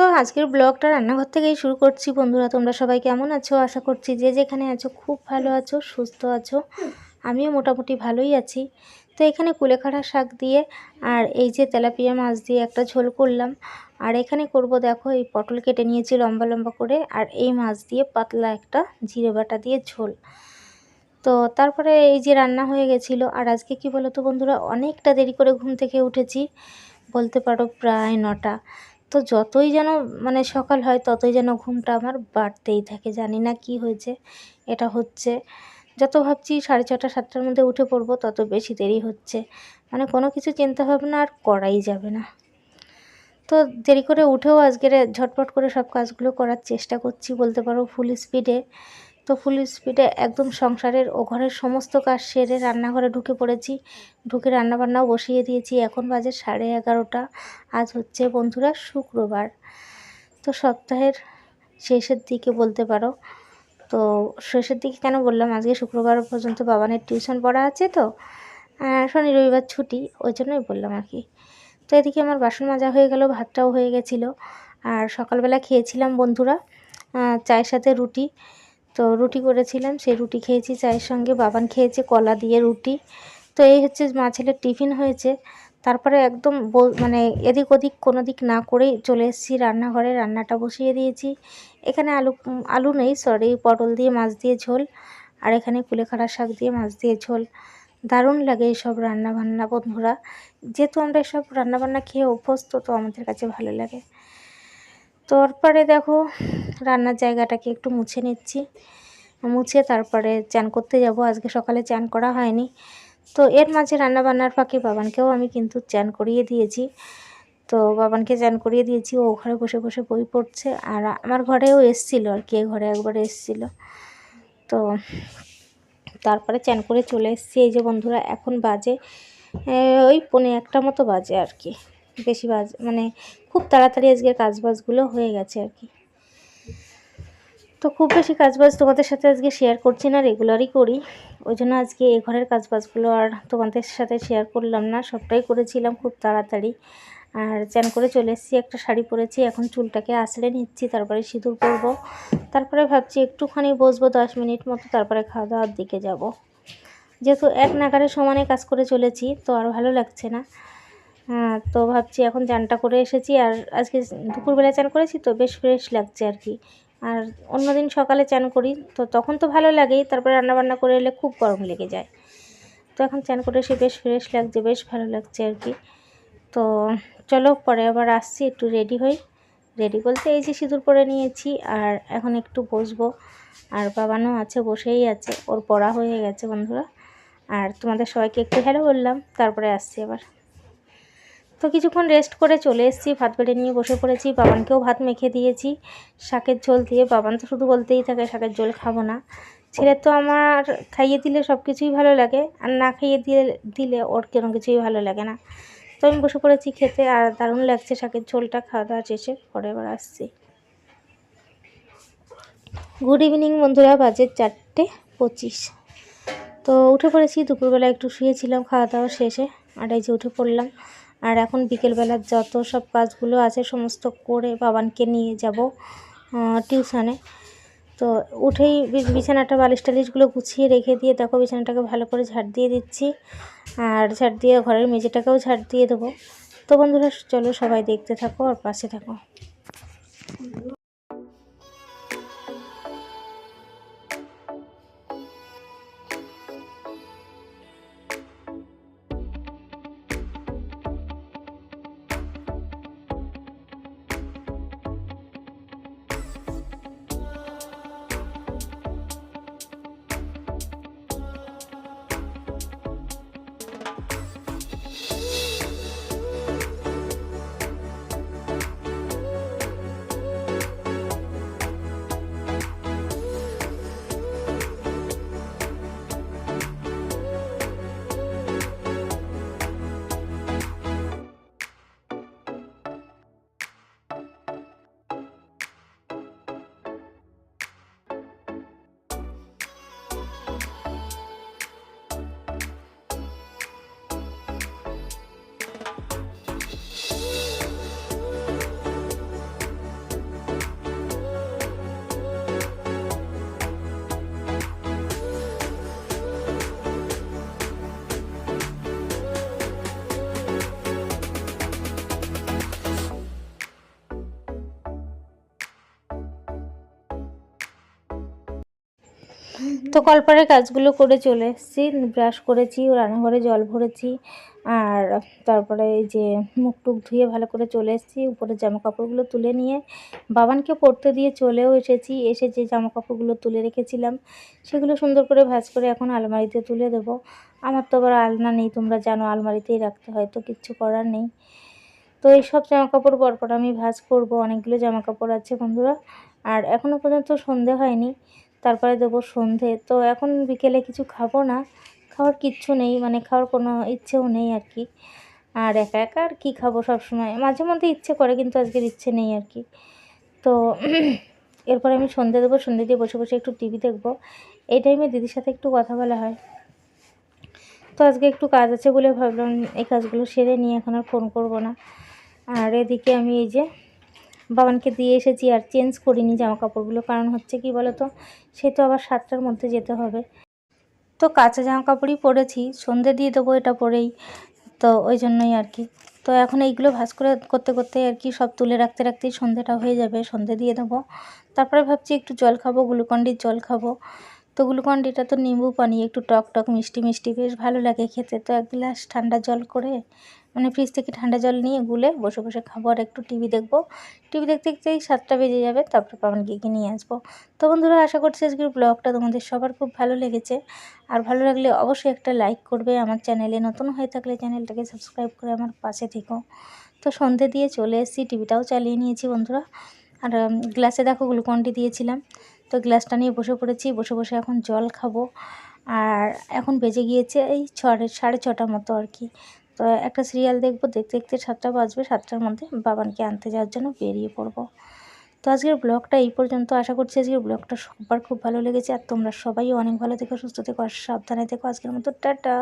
তো আজকের ব্লগটা রান্নাঘর থেকেই শুরু করছি, বন্ধুরা। তোমরা সবাই কেমন আছো? আশা করছি যে যেখানে আছো খুব ভালো আছো, সুস্থ আছো। আমিও মোটামুটি ভালোই আছি। তো এখানে কুলেখাড়া শাক দিয়ে আর এই যে তেলাপিয়া মাছ দিয়ে একটা ঝোল করলাম। আর এখানে করব, দেখো, এই পটল কেটে নিয়েছি লম্বা লম্বা করে। আর এই মাছ দিয়ে পাতলা একটা জিরে বাটা দিয়ে ঝোল। তো তারপরে এই যে রান্না হয়ে গেছিল। আর আজকে কি বলো তো বন্ধুরা, অনেকটা দেরি করে ঘুম থেকে উঠেছি। বলতে পারো প্রায় নটা। তো যতই যেন মানে সকাল হয়, ততই যেন ঘুমটা আমার বাড়তেই থাকে। জানি না কি হয়েছে, এটা হচ্ছে। যত ভাবছি সাড়ে ছটা সাতটার মধ্যে উঠে পড়ব, তত বেশি দেরি হচ্ছে। মানে কোনো কিছু চিন্তা ভাবনা আর করাই যাবে না। তো দেরি করে উঠেও আজকের ঝটপট করে সব কাজগুলো করার চেষ্টা করছি, বলতে পারো ফুল স্পিডে তো ফুল স্পিডে একদম সংসারের ও ঘরের সমস্ত কাজ সেরে রান্নাঘরে ঢুকে পড়েছি। ঢুকে রান্নাবান্নাও বসিয়ে দিয়েছি। এখন বাজে সাড়ে এগারোটা। আজ হচ্ছে বন্ধুরা শুক্রবার। তো সপ্তাহের শেষের দিকে বলতে পারো। তো শেষের দিকে কেন বললাম? আজকে শুক্রবার পর্যন্ত বাবানের টিউশন পড়া আছে তো। শনি রবিবার ছুটি, ওই জন্যই বললাম আর কি। তো এদিকে আমার বাসন মাজা হয়ে গেল, ভাতটাও হয়ে গেছিল। আর সকালবেলা খেয়েছিলাম বন্ধুরা চায়ের সাথে রুটি। তো রুটি করেছিলাম, সেই রুটি খেয়েছি, চায়ের সঙ্গে বাবান খেয়েছে, কলা দিয়ে রুটি। তো এই হচ্ছে মা ছেলের টিফিন হয়েছে। তারপরে একদম মানে এদিক ওদিক কোনো দিক না করেই চলে এসেছি রান্নাঘরে, রান্নাটা বসিয়ে দিয়েছি। এখানে আলু আলু নেই সরি পটল দিয়ে মাছ দিয়ে ঝোল, আর এখানে কুলেখাড়া শাক দিয়ে মাছ দিয়ে ঝোল। দারুণ লাগে এইসব রান্নাবান্না বন্ধুরা। যেহেতু আমরা এসব রান্নাবান্না খেয়ে অভ্যস্ত, তো আমাদের কাছে ভালো লাগে। তারপরে দেখো, রান্নার জায়গাটাকে একটু মুছে নিচ্ছি। মুছে তারপরে চান করতে যাব। আজকে সকালে চান করা হয়নি। তো এর মাঝে রান্না বান্নার ফাঁকে বাবানকেও আমি কিন্তু চান করিয়ে দিয়েছি। তো বাবানকে চান করিয়ে দিয়েছি। ও ঘরে বসে বসে বই পড়ছে। আর আমার ঘরেও এসছিল আর কি ঘরে একবার এসছিল। তো তারপরে চান করে চলে এসেছি। এই যে বন্ধুরা, এখন বাজে ওই পনে একটা মতো বাজে আর কি। বেশি বাজে মানে খুব তাড়াতাড়ি আজকের কাজবাজগুলো হয়ে গেছে আর কি। তো খুব বেশি কাজবাজ তোমাদের সাথে আজকে শেয়ার করছি না রেগুলারই করি। ওই জন্য আজকে এ ঘরের কাজবাজগুলো আর তোমাদের সাথে শেয়ার করলাম না, সবটাই করেছিলাম খুব তাড়াতাড়ি। আর চ্যান করে চলে এসেছি, একটা শাড়ি পরেছি, এখন চুলটাকে আসলে নিচ্ছি, তারপরে সিঁদুর পরবো। তারপরে ভাবছি একটুখানি বসবো, দশ মিনিট মতো, তারপরে খাওয়া দাওয়ার দিকে যাব। যেহেতু এক নাগারে সমানে কাজ করে চলেছি, তো আর ভালো লাগছে না। তো ভাবছি এখন চানটা করে এসেছি আর আজকে দুপুরবেলা চান করেছি তো বেশ ফ্রেশ লাগছে আর কি। আর অন্যদিন সকালে চান করি, তো তখন তো ভালো লাগেই তারপরে রান্নাবান্না করে এলে খুব গরম লেগে যায়। তো এখন চান করে এসে বেশ ফ্রেশ লাগছে, বেশ ভালো লাগছে আর কি। তো চলো পরে আবার আসছি, একটু রেডি হই। রেডি বলতে এই যে সিঁদুর পরে নিয়েছি আর এখন একটু বসবো। আর বাবানও আছে, বসেই আছে, ওর পড়া হয়ে গেছে বন্ধুরা। আর তোমাদের সবাইকে একটু হ্যালো বললাম, তারপরে আসছি আবার। তো কিছুক্ষণ রেস্ট করে চলে এসেছি, ভাত বেড়ে নিয়ে বসে পড়েছি, বাবানকেও ভাত মেখে দিয়েছি। শাকের ঝোল দিয়ে, বাবান তো শুধু বলতেই থাকে শাকের ঝোল খাব না। ছেলে তো আমার খাইয়ে দিলে সব কিছুই ভালো লাগে, আর না খাইয়ে দিয়ে, দিলে ওর কোনো কিছুই ভালো লাগে না। তো আমি বসে পড়েছি খেতে, আর দারুণ লাগছে শাকের ঝোলটা খাওয়া দাওয়া শেষে, পরে এবার আসছি। গুড ইভিনিং বন্ধুরা, বাজে চারটে পঁচিশ। তো উঠে পড়েছি, দুপুরবেলা একটু শুয়েছিলাম খাওয়া দাওয়া শেষে আর এই যে উঠে পড়লাম। আর এখন বিকেলবেলার যত সব কাজগুলো আছে, সমস্ত করে বাবানকে নিয়ে যাব টিউশানে। তো উঠেই বিছানাটা বালিশ টালিশগুলো গুছিয়ে রেখে দিয়ে দেখো বিছানাটাকে ভালো করে ঝাড় দিয়ে দিচ্ছি। আর ঝাড় দিয়ে ঘরের মেঝেটাকেও ঝাড় দিয়ে দেবো। তো বন্ধুরা, চলো সবাই দেখতে থাকো আর পাশে থাকো। তো কলপাড়ের কাজগুলো করে চলে এসেছি ব্রাশ করেছি, রান্নাঘরে জল ভরেছি, আর তারপরে এই যে মুখ টুক ধুয়ে ভালো করে চলে এসেছি, উপরে জামা কাপড়গুলো তুলে নিয়ে বাবানকে পরতে দিয়ে চলেও এসেছি, এসে যে জামা কাপড়গুলো তুলে রেখেছিলাম, সেগুলো সুন্দর করে ভাঁজ করে এখন আলমারিতে তুলে দেবো। আমার তো আবার আলনা নেই, তোমরা জানো আলমারিতেই রাখতে হয়, তো কিচ্ছু করার নেই। তো এই সব জামা কাপড় পরপর আমি ভাঁজ করব, অনেকগুলো জামা কাপড় আছে বন্ধুরা, আর এখনও পর্যন্ত সন্ধে হয়নি তারপরে দেবো সন্ধে। তো এখন বিকেলে কিছু খাব না, খাওয়ার কিচ্ছু নেই মানে খাওয়ার কোনো ইচ্ছেও নেই আর কি। আর একা একা আর কী খাব সব সময় মাঝে মধ্যে ইচ্ছে করে, কিন্তু আজকের ইচ্ছে নেই আর কি। তো এরপর আমি সন্ধে দেবো, সন্ধে দিয়ে বসে বসে একটু টিভি দেখব। এই টাইমে দিদির সাথে একটু কথা বলা হয়। তো আজকে একটু কাজ আছে বলে ভাবলাম, এই কাজগুলো সেরে নিয়ে এখন আর ফোন করব না। আর এদিকে আমি এই যে বাবানকে দিয়ে এসেছি আর চেঞ্জ করিনি জামা কাপড়গুলো কারণ হচ্ছে কি বলো তো সে তো আবার সাতটার মধ্যে যেতে হবে। তো কাঁচা জামা কাপড়ই পরেছি, সন্ধে দিয়ে দেবো এটা পরেই, তো ওই জন্যই আর কি। তো এখন এইগুলো ভাজ করে করতে করতে আর কি সব তুলে রাখতে রাখতেই সন্ধেটা হয়ে যাবে, সন্ধে দিয়ে দেবো। তারপরে ভাবছি একটু জল খাব, গ্লুকন্ডির জল খাব। তো গ্লুকন্ডিটা তো নিম্বু পানি, একটু টক টক, মিষ্টি মিষ্টি, বেশ ভালো লাগে খেতে। তো এক গ্লাস ঠান্ডা জল করে মানে ফ্রিজ থেকে ঠান্ডা জল নিয়ে গুলে বসে বসে খাব। আর একটু টিভি দেখব। টিভি দেখতে দেখতেই সাতটা বেজে যাবে, তারপর পাবন গিয়ে নিয়ে আসব। তো বন্ধুরা, আশা করছি আজকের ব্লগটা তোমাদের সবার খুব ভালো লেগেছে। আর ভালো লাগলে অবশ্যই একটা লাইক করবে। আমার চ্যানেলে নতুন হয়ে থাকলে চ্যানেলটাকে সাবস্ক্রাইব করে আমার পাশে থেকো। তো সন্ধে দিয়ে চলে এসেছি টিভিটাও চালিয়ে নিয়েছি বন্ধুরা। আর গ্লাসে দেখো গ্লুকনটি দিয়েছিলাম। তো গ্লাসটা নিয়ে বসে পড়েছি। বসে বসে এখন জল খাব। আর এখন বেজে গিয়েছে এই ছড়ে, সাড়ে ছটার মতো আর কি। তো একটা সিরিয়াল দেখব, দেখতে দেখতে সাতটা বাজবে, সাতটার মধ্যে বাবানকে আনতে যাওয়ার জন্য বেরিয়ে পড়ব। তো আজকের ব্লগটা এই পর্যন্ত। আশা করছি আজকের ব্লগটা সবার খুব ভালো লেগেছে। আর তোমরা সবাই অনেক ভালো থেকো, সুস্থ থেকো, আর সাবধানে থেকো। আজকের মতো টাটা।